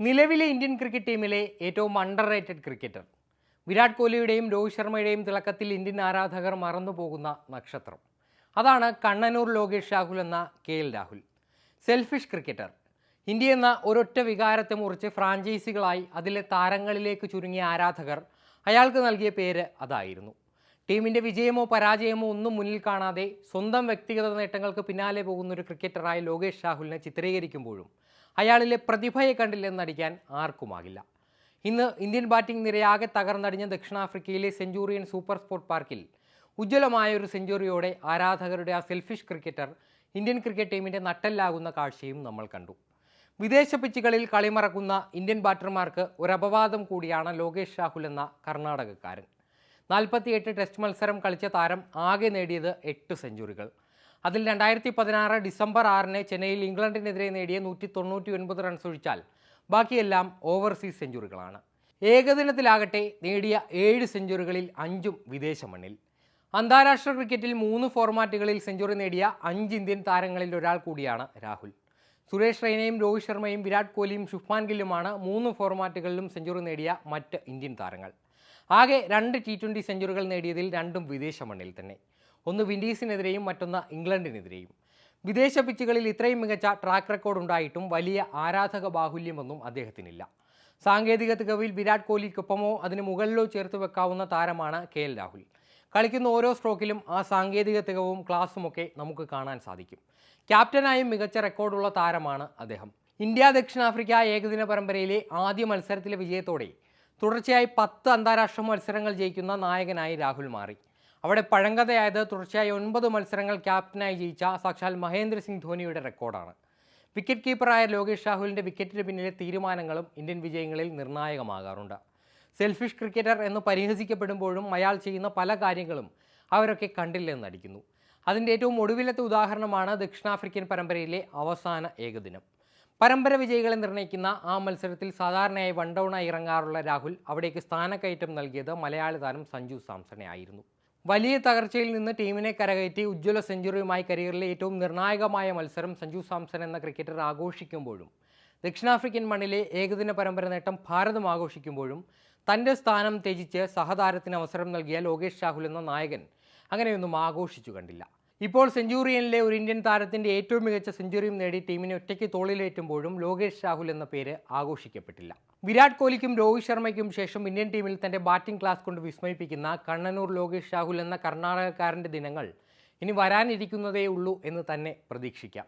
നിലവിലെ Indian cricket ടീമിലെ ഏറ്റവും അണ്ടർ റേറ്റഡ് ക്രിക്കറ്റർ വിരാട് കോഹ്ലിയുടെയും രോഹിത് ശർമ്മയുടെയും തിളക്കത്തിൽ ഇന്ത്യൻ ആരാധകർ മറന്നുപോകുന്ന നക്ഷത്രം. അതാണ് കണ്ണനൂർ ലോകേഷ് രാഹുൽ എന്ന K L Rahul. Selfish cricketer India എന്ന ഒരൊറ്റ വികാരത്തെ മുറിച്ച് ഫ്രാഞ്ചൈസികളായി അതിലെ താരങ്ങളിലേക്ക് ചുരുങ്ങിയ ആരാധകർ അയാൾക്ക് നൽകിയ പേര് അതായിരുന്നു. ടീമിന്റെ വിജയമോ പരാജയമോ ഒന്നും മുന്നിൽ കാണാതെ സ്വന്തം വ്യക്തിഗത നേട്ടങ്ങൾക്ക് പിന്നാലെ പോകുന്ന ഒരു ക്രിക്കറ്ററായ ലോകേഷ് രാഹുലിനെ ചിത്രീകരിക്കുമ്പോഴും അയാളിലെ പ്രതിഭയെ കണ്ടില്ലെന്നടിക്കാൻ ആർക്കുമാകില്ല. ഇന്ന് ഇന്ത്യൻ ബാറ്റിംഗ് നിരയാകെ തകർന്നടിഞ്ഞ ദക്ഷിണാഫ്രിക്കയിലെ സെഞ്ചൂറിയൻ സൂപ്പർ സ്പോർട്ട് പാർക്കിൽ ഉജ്ജ്വലമായ ഒരു സെഞ്ചുറിയോടെ ആരാധകരുടെ ആ സെൽഫിഷ് ക്രിക്കറ്റർ ഇന്ത്യൻ ക്രിക്കറ്റ് ടീമിന്റെ നട്ടെല്ലാകുന്ന കാഴ്ചയും നമ്മൾ കണ്ടു. വിദേശ പിച്ചുകളിൽ കളിമറക്കുന്ന ഇന്ത്യൻ ബാറ്റർമാർക്ക് ഒരു അപവാദം കൂടിയാണ് ലോകേഷ് രാഹുൽ എന്ന കർണാടകക്കാരൻ. നാൽപ്പത്തിയെട്ട് ടെസ്റ്റ് മത്സരം കളിച്ച താരം ആകെ നേടിയത് എട്ട് സെഞ്ചുറികൾ. അതിൽ രണ്ടായിരത്തി പതിനാറ് ഡിസംബർ ആറിന് ചെന്നൈയിൽ ഇംഗ്ലണ്ടിനെതിരെ നേടിയ നൂറ്റി തൊണ്ണൂറ്റി ഒൻപത് റൺസ് ഒഴിച്ചാൽ ബാക്കിയെല്ലാം ഓവർസീസ് സെഞ്ചുറികളാണ്. ഏകദിനത്തിലാകട്ടെ നേടിയ ഏഴ് സെഞ്ചുറികളിൽ അഞ്ചും വിദേശ മണ്ണിൽ. അന്താരാഷ്ട്ര ക്രിക്കറ്റിൽ മൂന്ന് ഫോർമാറ്റുകളിൽ സെഞ്ചുറി നേടിയ അഞ്ച് ഇന്ത്യൻ താരങ്ങളിൽ ഒരാൾ കൂടിയാണ് രാഹുൽ. സുരേഷ് റെയ്നയും രോഹിത് ശർമ്മയും വിരാട് കോഹ്ലിയും ശുഭ്മാൻ ഗില്ലുമാണ് മൂന്ന് ഫോർമാറ്റുകളിലും സെഞ്ചുറി നേടിയ മറ്റ് ഇന്ത്യൻ താരങ്ങൾ. ആകെ രണ്ട് ടി ട്വന്റി സെഞ്ചുറികൾ നേടിയതിൽ രണ്ടും വിദേശ മണ്ണിൽ തന്നെ. ഒന്ന് വിൻഡീസിനെതിരെയും മറ്റൊന്ന് ഇംഗ്ലണ്ടിനെതിരെയും. വിദേശ പിച്ചുകളിൽ ഇത്രയും മികച്ച ട്രാക്ക് റെക്കോർഡ് ഉണ്ടായിട്ടും വലിയ ആരാധക ബാഹുല്യമൊന്നും അദ്ദേഹത്തിനില്ല. സാങ്കേതിക തികവിൽ വിരാട് കോഹ്ലിക്കൊപ്പമോ അതിന് മുകളിലോ ചേർത്ത് വെക്കാവുന്ന താരമാണ് കെ എൽ രാഹുൽ. കളിക്കുന്ന ഓരോ സ്ട്രോക്കിലും ആ സാങ്കേതിക തികവും ക്ലാസ്സുമൊക്കെ നമുക്ക് കാണാൻ സാധിക്കും. ക്യാപ്റ്റനായും മികച്ച റെക്കോർഡുള്ള താരമാണ് അദ്ദേഹം. ഇന്ത്യ ദക്ഷിണാഫ്രിക്ക ഏകദിന പരമ്പരയിലെ ആദ്യ മത്സരത്തിലെ വിജയത്തോടെ തുടർച്ചയായി പത്ത് അന്താരാഷ്ട്ര മത്സരങ്ങൾ ജയിക്കുന്ന നായകനായി രാഹുൽ മാറി. അവിടെ പഴങ്കഥയായത് തുടർച്ചയായി ഒൻപത് മത്സരങ്ങൾ ക്യാപ്റ്റനായി ജയിച്ച സാക്ഷാൽ മഹേന്ദ്ര സിംഗ് ധോനിയുടെ റെക്കോർഡാണ്. വിക്കറ്റ് കീപ്പറായ ലോകേഷ് രാഹുലിന്റെ വിക്കറ്റിന് പിന്നിലെ തീരുമാനങ്ങളും ഇന്ത്യൻ വിജയങ്ങളിൽ നിർണായകമാകാറുണ്ട്. സെൽഫിഷ് ക്രിക്കറ്റർ എന്ന് പരിഹസിക്കപ്പെടുമ്പോഴും അയാൾ ചെയ്യുന്ന പല കാര്യങ്ങളും അവരൊക്കെ കണ്ടില്ലെന്ന് കണ്ടില്ലെന്നടിക്കുന്നു അതിന്റെ ഏറ്റവും ഒടുവിലത്തെ ഉദാഹരണമാണ് ദക്ഷിണാഫ്രിക്കൻ പരമ്പരയിലെ അവസാന ഏകദിനം. പരമ്പര വിജയികളെ നിർണയിക്കുന്ന ആ മത്സരത്തിൽ സാധാരണയായി വൺ ഡൗണായി ഇറങ്ങാറുള്ള രാഹുൽ അവിടേക്ക് സ്ഥാനക്കയറ്റം നൽകിയത് മലയാളി താരം സഞ്ജു സാംസണെ ആയിരുന്നു. വലിയ തകർച്ചയിൽ നിന്ന് ടീമിനെ കരകയറ്റി ഉജ്ജ്വല സെഞ്ചുറിയുമായി കരിയറിലെ ഏറ്റവും നിർണായകമായ മത്സരം സഞ്ജു സാംസൺ എന്ന ക്രിക്കറ്റർ ആഘോഷിക്കുമ്പോഴും ദക്ഷിണാഫ്രിക്കൻ മണ്ണിലെ ഏകദിന പരമ്പര നേട്ടം ഭാരതം ആഘോഷിക്കുമ്പോഴും തന്റെ സ്ഥാനം ത്യജിച്ച് സഹതാരത്തിന് അവസരം നൽകിയ ലോകേഷ് രാഹുൽ എന്ന നായകൻ അങ്ങനെയൊന്നും ആഘോഷിച്ചു കണ്ടില്ല. ഇപ്പോൾ സെഞ്ചുറിയനിലെ ഒരു ഇന്ത്യൻ താരത്തിന്റെ ഏറ്റവും മികച്ച സെഞ്ചുറിയും നേടി ടീമിനെ ഒറ്റയ്ക്ക് തോളിലേറ്റുമ്പോഴും ലോകേഷ് രാഹുൽ എന്ന പേര് ആഘോഷിക്കപ്പെട്ടില്ല. വിരാട് കോഹ്ലിക്കും രോഹിത് ശർമ്മയ്ക്കും ശേഷം ഇന്ത്യൻ ടീമിൽ തന്റെ ബാറ്റിംഗ് ക്ലാസ് കൊണ്ട് വിസ്മയിപ്പിക്കുന്ന കണ്ണനൂർ ലോകേഷ് രാഹുൽ എന്ന കർണാടകക്കാരന്റെ ദിനങ്ങൾ ഇനി വരാനിരിക്കുന്നതേ ഉള്ളൂ എന്ന് തന്നെ പ്രതീക്ഷിക്കാം.